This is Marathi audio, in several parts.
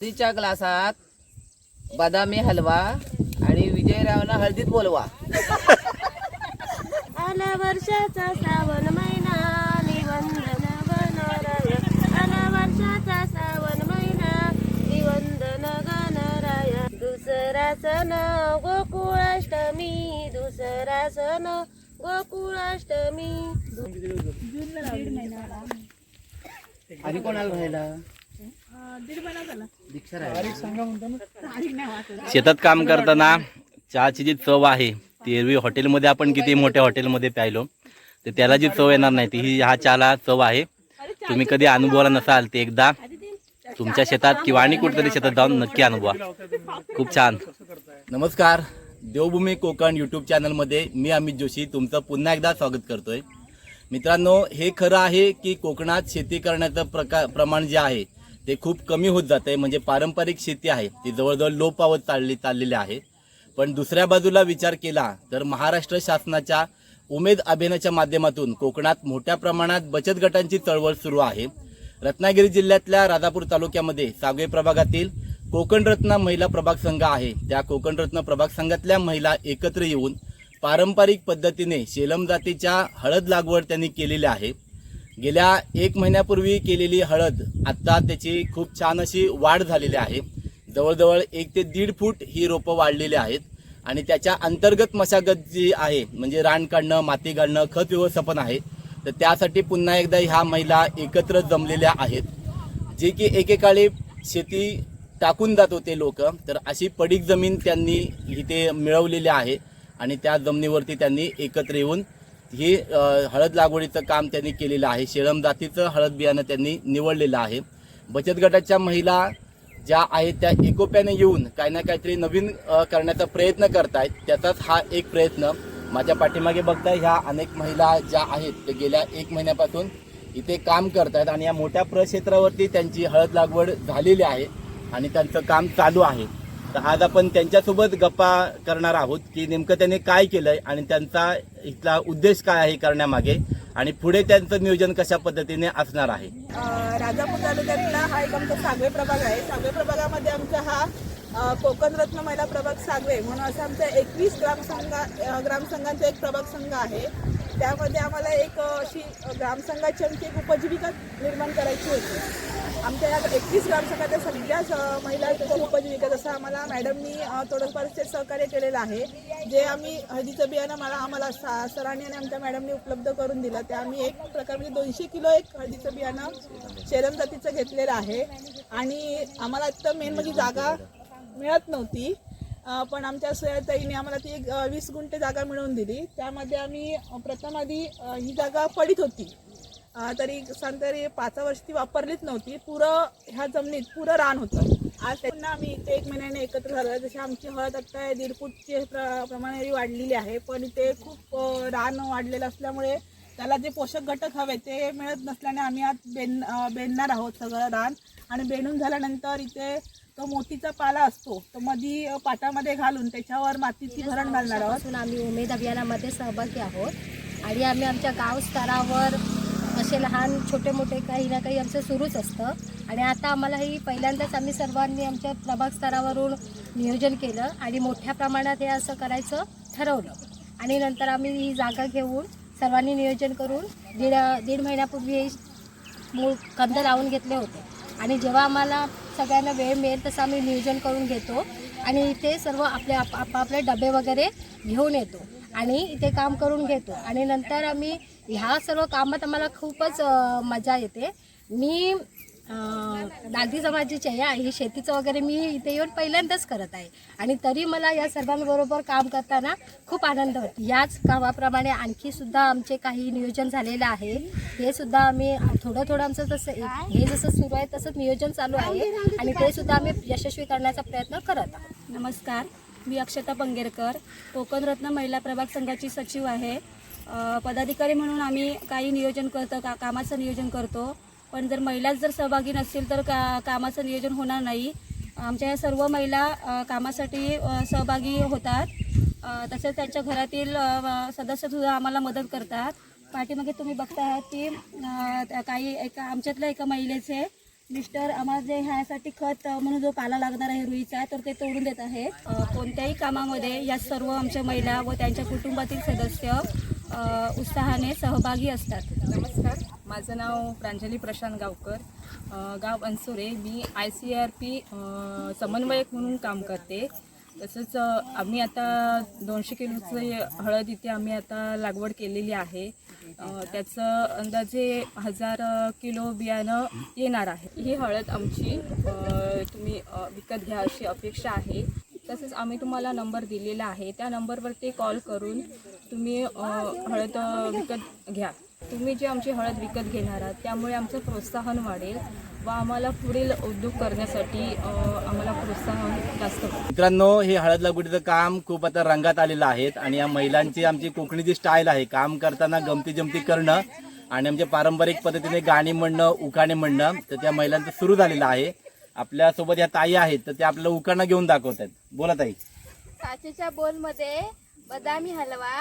तिच्या ग्लासात बदामी हलवा आणि विजयरावला हळदीत बोलवा. आला वर्षाचा श्रावण महिना निवंदन गणराय. आला वर्षाचा श्रावण महिना निवंदन गणराय. दुसरा सण गोकुळाष्टमी दुसरा सण गोकुळाष्टमी. आधी कोणाला राहिला. शेतात काम करताना चहाची जी चव आहे ती एरवी हॉटेलमध्ये आपण किती मोठ्या हॉटेलमध्ये प्यायलो तर त्याला जी चव येणार नाही ती ही हा चहाला चव आहे. तुम्ही कधी अनुभवला नसाल ते एकदा तुमच्या शेतात किंवा आणि कुठेतरी शेतात जाऊन नक्की अनुभवा. खूप छान. नमस्कार. देवभूमी कोकण यूट्यूब चॅनलमध्ये मी अमित जोशी तुमचं पुन्हा एकदा स्वागत करतोय. मित्रांनो हे खरं आहे की कोकणात शेती करण्याचं प्रकार प्रमाण जे आहे ते खूप कमी होत जात आहे म्हणजे पारंपरिक शेती आहे. ती जवळजवळ लोप पावत चालली चाललेली आहे. पण दुसऱ्या बाजूला विचार केला तर महाराष्ट्र शासनाच्या उमेद अभियानाच्या माध्यमातून कोकणात मोठ्या प्रमाणात बचत गटांची चळवळ सुरू आहे. रत्नागिरी जिल्ह्यातल्या राजापूर तालुक्यामध्ये सागवे प्रभागातील कोकणरत्न महिला प्रभाग संघ आहे. त्या कोकणरत्न प्रभाग संघातल्या महिला एकत्र येऊन पारंपरिक पद्धतीने शेलम जातीच्या हळद लागवड त्यांनी केलेली आहे. गेल्या एक महिन्यापूर्वी केलेली हळद आत्ता त्याची खूप छान अशी वाढ झालेली आहे. जवळजवळ एक ते दीड फूट ही रोपं वाढलेली आहेत आणि त्याच्या अंतर्गत मशागत जी आहे म्हणजे रान काढणं माती काढणं खत व्यवस्थापन आहे तर त्यासाठी पुन्हा एकदा ह्या महिला एकत्र जमलेल्या आहेत. जे की एकेकाळी शेती टाकून जात होते लोक तर अशी पडीक जमीन त्यांनी इथे मिळवलेली आहे आणि त्या जमिनीवरती त्यांनी एकत्र येऊन हे हळद लागवडीचं काम त्यांनी केलेलं आहे. शेळम जातीचं हळद बियाणं त्यांनी निवडलेलं आहे. बचत गटाच्या महिला ज्या आहेत त्या एकोप्याने येऊन काही ना काहीतरी नवीन करण्याचा प्रयत्न करतायत. त्याचाच हा एक प्रयत्न माझ्या पाठीमागे बघताय. ह्या अनेक महिला ज्या आहेत ते गेल्या एक महिन्यापासून इथे काम करतायत आणि या मोठ्या प्रक्षेत्रावरती त्यांची हळद लागवड झालेली आहे आणि त्यांचं काम चालू आहे. तर आज आपण त्यांच्यासोबत गप्पा करणार आहोत की नेमकं त्यांनी काय केलंय आणि त्यांचा इथला उद्देश काय आहे करण्यामागे आणि पुढे त्यांचं नियोजन कशा पद्धतीने असणार आहे? राजापूर तालुक्यातला हा एक आमचा सागवे प्रभाग आहे. सागवे प्रभागामध्ये आमचा हा कोकण रत्न महिला प्रभाग सागवे म्हणून असं आमचा एकवीस ग्रामसंघा ग्रामसंघांचा एक प्रभाग संघ आहे. त्यामध्ये आम्हाला एक अशी ग्रामसंघाची आणखी एक उपजीविका निर्माण करायची होती. आमच्या या एकतीस ग्रामसंघाच्या सगळ्याच महिला उपजीविका जसं आम्हाला मॅडमनी अ, थोडंफार ते सहकार्य केलेलं आहे. जे आम्ही हळदीचं बियाणं मला आम्हाला सा सरांनी आणि आमच्या मॅडमनी उपलब्ध करून दिलं ते आम्ही एक प्रकार म्हणजे दोनशे किलो एक हळदीचं बियाणं शेरम जातीचं घेतलेलं आहे. आणि आम्हाला आत्ता मेन म्हणजे जागा मिळत नव्हती. पण आमच्या सोयाताईने आम्हाला ती एक वीस गुंठे जागा मिळवून दिली. त्यामध्ये आम्ही प्रथम आधी ही जागा पडीत होती. तरी सांगतरी पाच वर्ष ती वापरलीच नव्हती. पुरं ह्या जमिनीत पुरं रान होतं. आज त्यांना आम्ही इथे एक महिन्याने एकत्र झालं. जशी आमची हळद आत्ता दीड फूटची प्र प्रमाणे वाढलेली आहे. पण इथे खूप रान वाढलेलं असल्यामुळे त्याला जे पोषक घटक हवे ते मिळत नसल्याने आम्ही आज बेन बेनणार आहोत सगळं रान. आणि बेनून झाल्यानंतर इथे तो मोतीचा पाला असतो तो मधी पाटामध्ये घालून त्याच्यावर मातीची भरण घालणार आहोत. आम्ही उमेद अभियानामध्ये सहभागी आहोत. आणि आम्ही आमच्या गाव स्तरावर असे लहान छोटे मोठे काही ना काही आमचं सुरूच असतं. आणि आता आम्हाला ही पहिल्यांदाच आम्ही सर्वांनी आमच्या प्रभाग स्तरावरून नियोजन केलं आणि मोठ्या प्रमाणात हे असं करायचं ठरवलं. आणि नंतर आम्ही ही जागा घेऊन सर्वांनी नियोजन करून दीड दीड महिन्यापूर्वी हे मूळ कंद लावून घेतले होते. आणि जेव्हा आम्हाला सगळ्यांना वेळ मिळेल तसं आम्ही नियोजन करून घेतो आणि इथे सर्व आपले आप आपापले डबे वगैरे घेऊन येतो आणि इथे काम करून घेतो. आणि नंतर आम्ही ह्या सर्व कामात आम्हाला खूपच मजा येते. मी अं, दादी समाजाची आहे. आणि शेतीचं वगैरे मी इथे येऊन पहिल्यांदाच करत आहे. आणि तरी मला या सर्वांबरोबर काम करताना खूप आनंद होतो. याच कामाप्रमाणे आणखी सुद्धा आमचे काही नियोजन झालेलं आहे. हे सुद्धा आम्ही थोडं थोडं आमचं जसं हे जसं सुरू आहे तसंच नियोजन चालू आहे. आणि ते सुद्धा आम्ही यशस्वी करण्याचा प्रयत्न करत आहोत. नमस्कार. मी अक्षता पंगेरकर कोकण रत्न महिला प्रभाग संघाची सचिव आहे. पदाधिकारी म्हणून आम्ही काही नियोजन करतो का कामाचं नियोजन करतो. पण जर महिलाच जर सहभागी नसतील तर का कामाचं नियोजन होणार नाही. आमच्या या सर्व महिला कामासाठी सहभागी होतात. तसेच त्यांच्या घरातील सदस्यसुद्धा आम्हाला मदत करतात. पाठीमागे तुम्ही बघता आहात की काही एका आमच्यातल्या एका महिलेचे मिस्टर आम्हाला जे ह्यासाठी खत म्हणून जो पाला लागणार आहे रुईचा तर ते तोडून देत आहेत. कोणत्याही कामामध्ये या सर्व आमच्या महिला व त्यांच्या कुटुंबातील सदस्य उत्साहाने सहभागी असतात. नमस्कार. माझं नाव प्रांजली प्रशांत गावकर. गाव अनसुरे. मी आय सी आर पी समन्वयक म्हणून काम करते. तसंच आम्ही आता दोनशे किलोचं हळद इथे आम्ही आता लागवड केलेली आहे. त्याचं अंदाजे हजार किलो बियाणं येणार आहे. ही हळद आमची तुम्ही विकत घ्या अशी अपेक्षा आहे. तसंच आम्ही तुम्हाला नंबर दिलेला आहे. त्या नंबरवरती कॉल करून तुम्ही हळद विकत घ्या. तुम्ही जे आमची हळद विकत घेणार आहात त्यामुळे आमचं प्रोत्साहन वाढेल व आम्हाला पुढील उद्योग करण्यासाठी आम्हाला प्रोत्साहन जास्त मित्रांनो हे हळद लागवडीचं काम खूप आता रंगात आलेलं आहे आणि या महिलांची आमची कोकणीची स्टाईल आहे काम करताना गमती जमती करणं आणि आमच्या पारंपरिक पद्धतीने गाणी म्हणणं उखाणे म्हणणं तर त्या महिलांचं सुरू झालेलं आहे. आपल्यासोबत या ताई आहेत तर त्या आपल्याला उखाणं घेऊन दाखवत आहेत बोला ताई. काचेच्या बोलमध्ये बदामी हलवा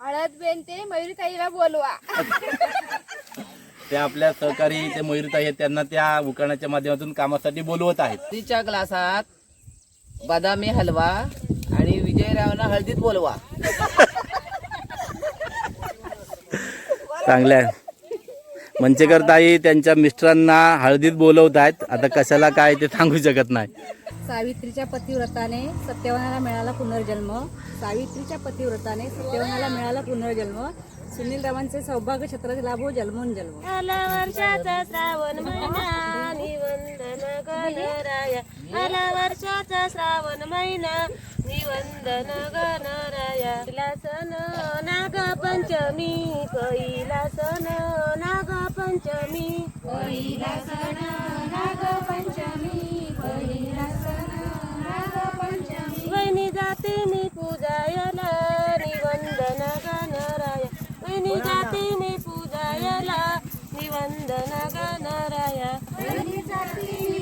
हळद बेन ते मयुरीताईला बोलवा. ते आपल्या सहकारी ते मयुरताई आहेत त्यांना त्या उखाणाच्या माध्यमातून कामासाठी बोलवत आहेत. तिच्या ग्लासात बदामी हलवा आणि विजयरावना हळदीत बोलवा. चांगलं आहे मंचेकर ताई त्यांच्या मिस्टरांना हळदीत बोलवत आहेत आता कशाला काय ते सांगू शकत नाही. सावित्रीच्या पतिव्रताने सत्यवानाला मिळाला पुनर्जन्म. सावित्रीच्या पतिव्रताने सत्यवानाला मिळाला पुनर्जन्म. सुनील रावांचे सौभाग्य छत्र लाभो जन्मोन जन्म आला वर्षाचा श्रावण महिना निवंदन गणराया. आला वर्षाचा श्रावण महिना निवंदन गणराया. पहिला सण नाग पंचमी पहिला सण नाग पंचमी पहिला सण नाग पंचमी वहिनी जाते मी पूजायला निवंदन गणराया वहिनी जाते मी पूजायला निवंदन गणराया वहिनी जाते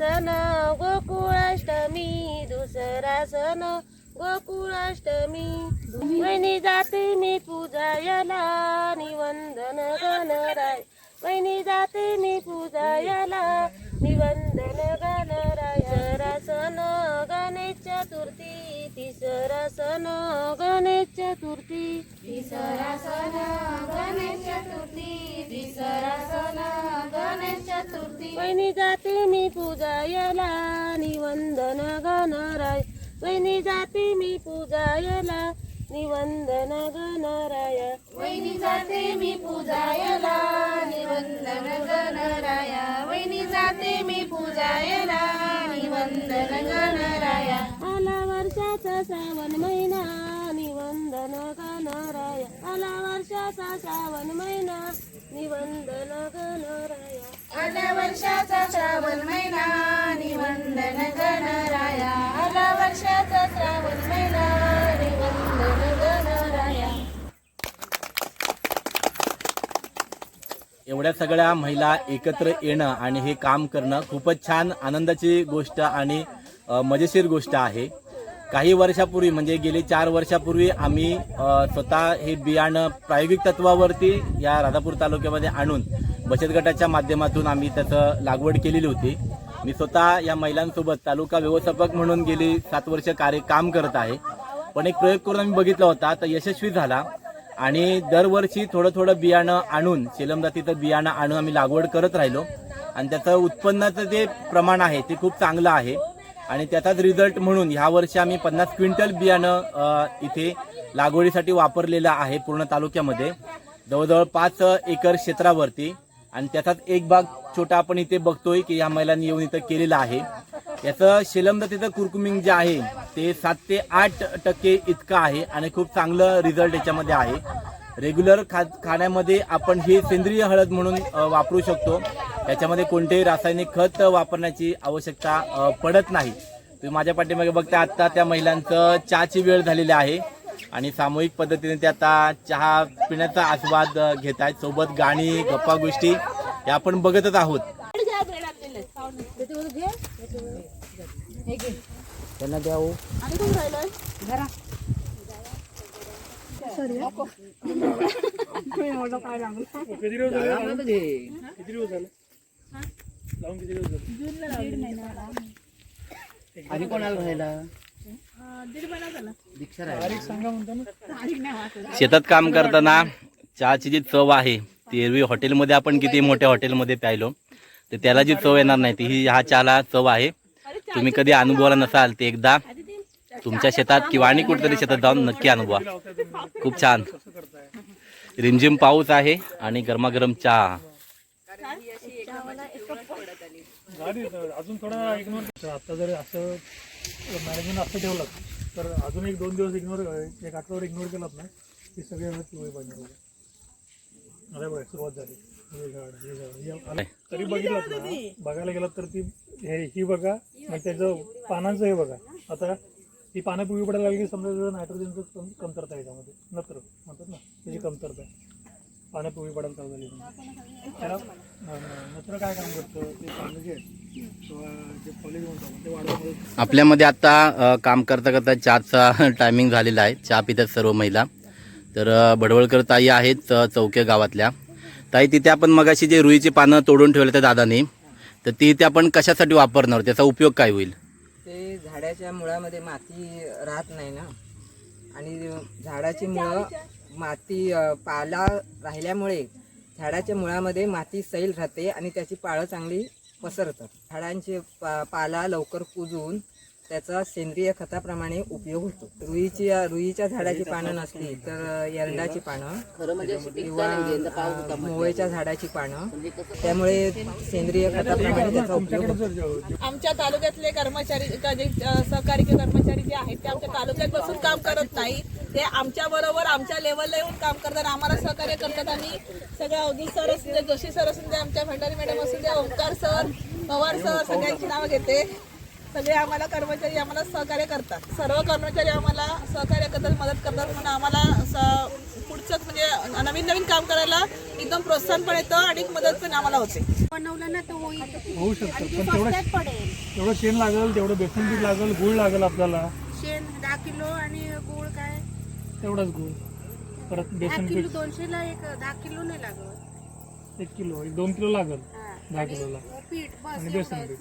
सण गोकुळाष्टमी दुसरा सण गोकुळाष्टमी. वहिनी जाते मी पूजायला निवंदन गणराय. वहिनी जाते मी पूजायला निवंदन गणराय. तिसरा सण गणेश चतुर्थी. तिसरा सण गणेश चतुर्थी. तिसरा सण गणेश चतुर्थी. तिसरा सण गणेश चतुर्थी वहिनी जाते मी पूजायला निवंदन गणराय. वहिनी जाते मी पूजायला निवंदन गणराया. वहिनी जाते मी पूजायला निवंदन गणराया. वहिनी जाते मी पूजायला निवंदन गणराया. आला वर्षाचा श्रावण महिना निवंदन गणराया. आला वर्षाचा श्रावण महिना निवंदन गणराया. आला वर्षाचा श्रावण महिना निवंदन गणराया. आला वर्षाचा श्रावण महिना निवंदन गणराया. एवढ्या सगळ्या महिला एकत्र येणं आणि हे काम करणं खूपच छान आनंदाची गोष्ट आणि मजेशीर गोष्ट आहे. काही वर्षापूर्वी म्हणजे गेली चार वर्षापूर्वी आम्ही स्वतः हे बियाणं प्रायोगिक तत्वावरती या राधापूर तालुक्यामध्ये आणून बचत गटाच्या माध्यमातून आम्ही त्याचं लागवड केलेली होती. मी स्वतः या महिलांसोबत तालुका व्यवस्थापक म्हणून गेली सात वर्ष कार्य काम करत आहे. पण एक प्रयोग करून आम्ही बघितला होता तर यशस्वी झाला. आणि दरवर्षी थोडं थोडं बियाणं आणून सेलम जातीचं बियाणं आणून आम्ही लागवड करत राहिलो. आणि त्याचं उत्पन्नाचं जे प्रमाण आहे ते खूप चांगलं आहे. आणि त्याचाच रिझल्ट म्हणून ह्या वर्षी आम्ही पन्नास क्विंटल बियाणं इथे लागवडीसाठी वापरलेलं आहे पूर्ण तालुक्यामध्ये. जवळजवळ पाच एकर क्षेत्रावरती. आणि त्याचाच एक भाग छोटा आपण इथे बघतोय की या महिलांनी येऊन इथं केलेला आहे. याचं शेलमदतीचं कुरकुमिंग जे आहे ते सात ते आठ टक्के इतकं आहे आणि खूप चांगलं रिझल्ट याच्यामध्ये आहे. रेग्युलर खा खाण्यामध्ये आपण ही सेंद्रिय हळद म्हणून वापरू शकतो. याच्यामध्ये कोणतेही रासायनिक खत वापरण्याची आवश्यकता पडत नाही. तुम्ही माझ्या पाठीमागे बघता आता त्या महिलांचं चहाची वेळ झालेली आहे. आणि सामूहिक पद्धतीने ते आता चहा पिण्याचा आस्वाद घेत आहेत. सोबत गाणी गप्पा गोष्टी या आपण बघतच आहोत. त्यांना द्या हो. आणि कोणाला राहिला शेतात काम करताना चहाची जी चव आहे ती एरवी हॉटेलमध्ये आपण किती मोठ्या हॉटेलमध्ये प्यायलो तर त्याला जी चव येणार नाही ती ही ह्या चहाला चव आहे. तुम्ही कधी अनुभवला नसाल ते एकदा तुमच्या शेतात किंवा आणि कुठेतरी शेतात जाऊन नक्की अनुभवा. खूप छान. रिमझिम पाऊस आहे आणि गरमागरम चहा. अजून थोडा आता जर असं मॅनेजमेंट असं ठेवलं. तर अजून एक दोन दिवस इग्नोर एक आठवड्यावर इग्नोर केलात ना की सगळे पिवळे पाहिजे. अरे बघ सुरुवात झाली. हे झाड हे हे. तरी बघितलं ना. बघायला गेलात तर ती हे ही बघा आणि त्याचं पानांचं हे बघा. आता ती पानं पिवळी पडायला लागली की समजा नायट्रोजनचं कम कमतरता आहे त्यामध्ये. नत्र म्हणतात ना त्याची कमतरता आहे. पानं पिवळी पडायला चालू झाली. त्याला नत्र काय काम करतं? ते पानं जे आपल्यामध्ये आता काम करता करता चहाचा टायमिंग झालेला आहे. चहा पितात सर्व महिला. तर अ, भडवळकर ताई आहेत चौक्या गावातल्या. ताई तिथे आपण मगाशी जे रुईची पानं तोडून ठेवले त्या दादाने तर ती ते आपण कशासाठी वापरणार? त्याचा उपयोग काय होईल? ते झाडाच्या मुळामध्ये माती राहत नाही ना. आणि झाडाची मुळं माती पाला राहिल्यामुळे झाडाच्या मुळामध्ये माती सैल राहते आणि त्याची पाळं चांगली पसरतात. झाडांचे पा पाला लवकर कुजून त्याचा सेंद्रिय खताप्रमाणे उपयोग होतो. रुईची रुईच्या झाडाची पानं नसली तर एरंडाची पानं खरं म्हणजे किंवा. मोहळीच्या झाडाची पानं म्हणजे त्यामुळे सेंद्रिय खताप्रमाणे त्याचा उपयोग होतो. आमच्या तालुक्यातले कर्मचारी सहकारी के कर्मचारी जे आहेत ते आमच्या तालुक्यात बसून काम करत नाही. ते आमच्या बरोबर आमच्या लेवलला येऊन काम करतात. आम्हाला सहकार्य करतात. आणि सगळं अवधूत सर असू दे जोशी सर असू दे आमच्या भंडारी मॅडम असू दे ओंकार सर पवार सर सगळ्यांची नावं घेते. सगळे आम्हाला कर्मचारी आम्हाला सहकार्य करतात. सर्व कर्मचारी आम्हाला सहकार्य करतात मदत करतात म्हणून आम्हाला स- पुढचं म्हणजे नवीन नवीन काम करायला एकदम प्रोत्साहन पण येतं आणि मदत पण आम्हाला होते. होऊ शकतं. पण तेवढं तेवढं शेण लागेल तेवढं बेसन पीठ लागेल गुळ लागेल आपल्याला. शेण दहा किलो आणि गुळ काय? तेवढाच गुळ. परत बेसन किलो पीठ. दोनशेला एक दहा किलो नाही लागत. एक किलो एक दोन किलो लागेल. दहा किलोला. पीठ बस आणि बेसन पीठ.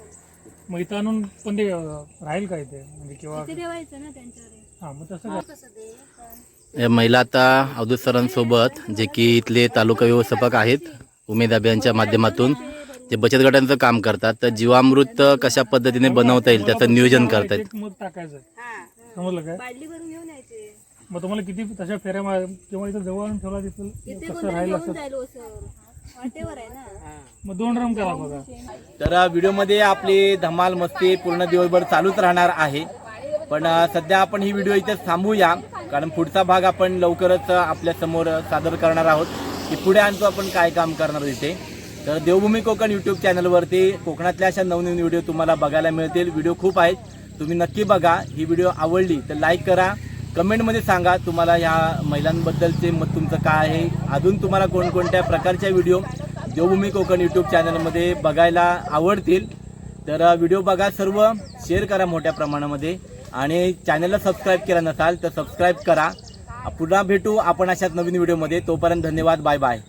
मग इथं आणून पण ते अं, राहील काय ते म्हणजे किंवा ठेवायचं ना त्यांच्यावर हां मग तसं काय? कसं दे या महिला आता अवधूत सरांसोबत जे की इथले तालुका व्यवस्थापक आहेत उमेद अभियानच्या माध्यमातून जे बचत गटांचं काम करतात तर जीवामृत कशा पद्धतीने बनवता येईल त्याचं नियोजन करतायत एक मग टाकायचं. समजलं काय? बादली भरून घेऊन यायचे. मग तुम्हाला किती तशा फेऱ्या मार किंवा इथं जवळ आणून ठेवला तिथं कसं राहील असं? मग दोन रम करा बघा. तर व्हिडिओमध्ये आपली धमाल मस्ती पूर्ण दिवसभर चालूच राहणार आहे. पण सध्या आपण ही व्हिडिओ इथे थांबूया कारण पुढचा भाग आपण लवकरच आपल्यासमोर सादर करणार आहोत. की पुढे आणतो आपण काय काम करणार इथे. तर देवभूमी कोकण यूट्यूब चॅनलवरती कोकणातल्या अशा नवनवीन व्हिडिओ तुम्हाला बघायला मिळतील. व्हिडिओ खूप आहेत. तुम्ही नक्की बघा. ही व्हिडिओ आवडली तर लाईक करा. कमेंटमध्ये सांगा तुम्हाला ह्या महिलांबद्दलचे मत तुमचं काय आहे. अजून तुम्हाला कोणकोणत्या प्रकारच्या व्हिडिओ देवभूमी कोकण यूट्यूब चॅनलमध्ये बघायला आवडतील तर व्हिडिओ बघा सर्व शेअर करा मोठ्या प्रमाणामध्ये. आणि चॅनलला सबस्क्राईब केला नसाल तर सबस्क्राईब करा. पुन्हा भेटू आपण अशाच नवीन व्हिडिओमध्ये. तोपर्यंत धन्यवाद बाय बाय